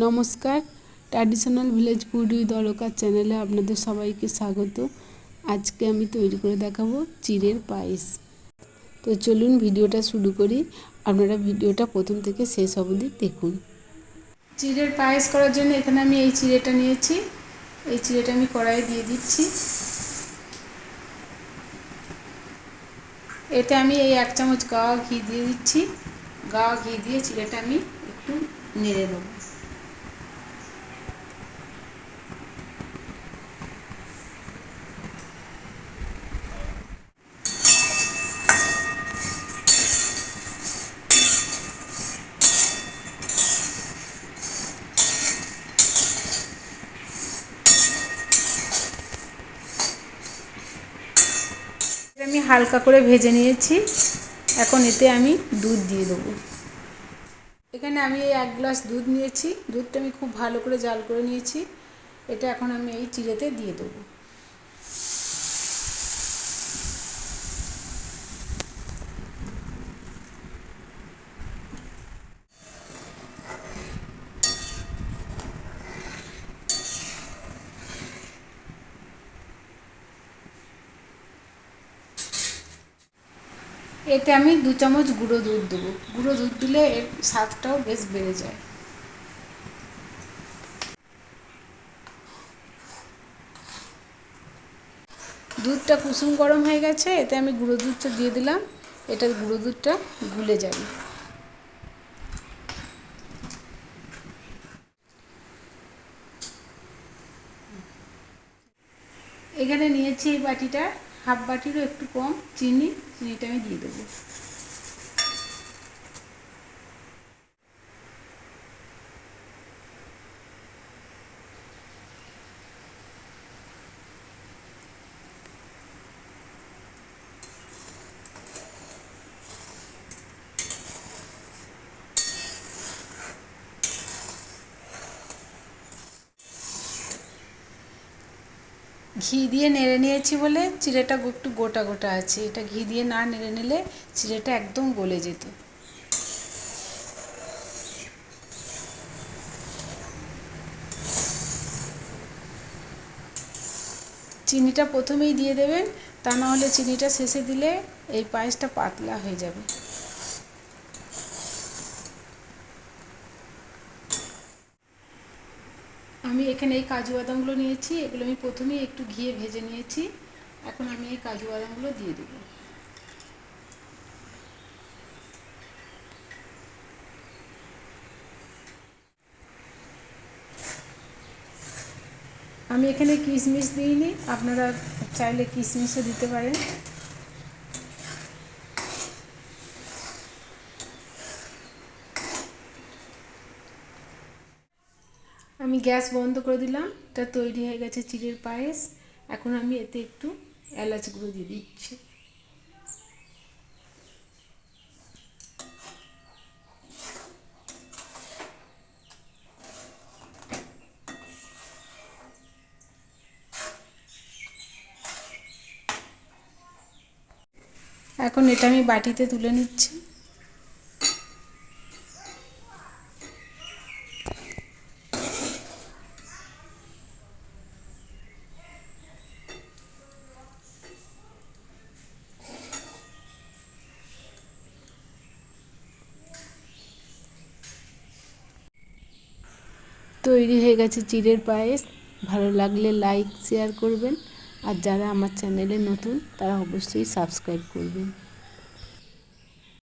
নমস্কার। Traditional village with Alka চ্যানেলে আপনাদের সবাইকে স্বাগত। আজকে আমি তৈরি করে দেখাবো চিড়ের পায়েস। তো চলুন ভিডিওটা শুরু করি। আপনারা ভিডিওটা প্রথম থেকে শেষ অবধি দেখুন। চিড়ের পায়েস করার জন্য এখানে আমি এই চিড়েটা নিয়েছি। এই চিড়েটা আমি কড়াইয়ে দিয়ে দিচ্ছি। এতে আমি এই এক চামচ গাওয়া ঘি দিয়ে দিচ্ছি। গাওয়া ঘি দিয়ে চিড়েটা আমি একটু নেড়ে নেব। আমি হালকা করে ভেজে নিয়েছি। এখন এতে আমি দুধ দিয়ে দেবো। এখানে আমি এই এক গ্লাস দুধ নিয়েছি। দুধটা আমি খুব ভালো করে জাল করে নিয়েছি। এটা এখন আমি এই চিড়েতে দিয়ে দেবো। এতে আমি দু চামচ গুঁড়ো দুধ দেবো। গুঁড়ো দুধ দিলে এর স্বাদটাও বেশ বেড়ে যায়। দুধটা কুসুম গরম হয়ে গেছে, এতে আমি গুঁড়ো দুধটা দিয়ে দিলাম। এটা গুঁড়ো দুধটা গুলে যাবে। এখানে নিয়েছি এই বাটিটা। হাফ বাটিরও একটু কম চিনি চিনিটা আমি দিয়ে দেবো। ঘি দিয়ে নেড়ে নিয়েছি বলে চিড়েটা একটু গোটা গোটা আছে। এটা ঘি দিয়ে না নেড়ে নিলে চিড়েটা একদম গলে যেত। চিনিটা প্রথমেই দিয়ে দেবেন, তা না হলে চিনিটা শেষে দিলে এই পায়েসটা পাতলা হয়ে যাবে। আমি এখানে এই কাজু বাদামগুলো নিয়েছি, এগুলো আমি প্রথমেই একটু ঘিয়ে ভেজে নিয়েছি। এখন আমি এই কাজু বাদামগুলো দিয়ে দেবো। আমি এখানে কিশমিশ দিইনি, আপনারা চাইলে কিশমিশও দিতে পারেন। আমি গ্যাস বন্ধ করে দিলাম, এটা তৈরি হয়ে গেছে চিড়ের পায়েস। এখন আমি এতে একটু এলাচ গুঁড়ো দিয়ে দিচ্ছি। এখন এটা আমি বাটিতে তুলে নিচ্ছি। তৈরি হয়ে গেছে চিড়ের পায়েস। ভালো লাগলে লাইক শেয়ার করবেন। আর যারা আমার চ্যানেলে নতুন, তারা অবশ্যই সাবস্ক্রাইব করবেন।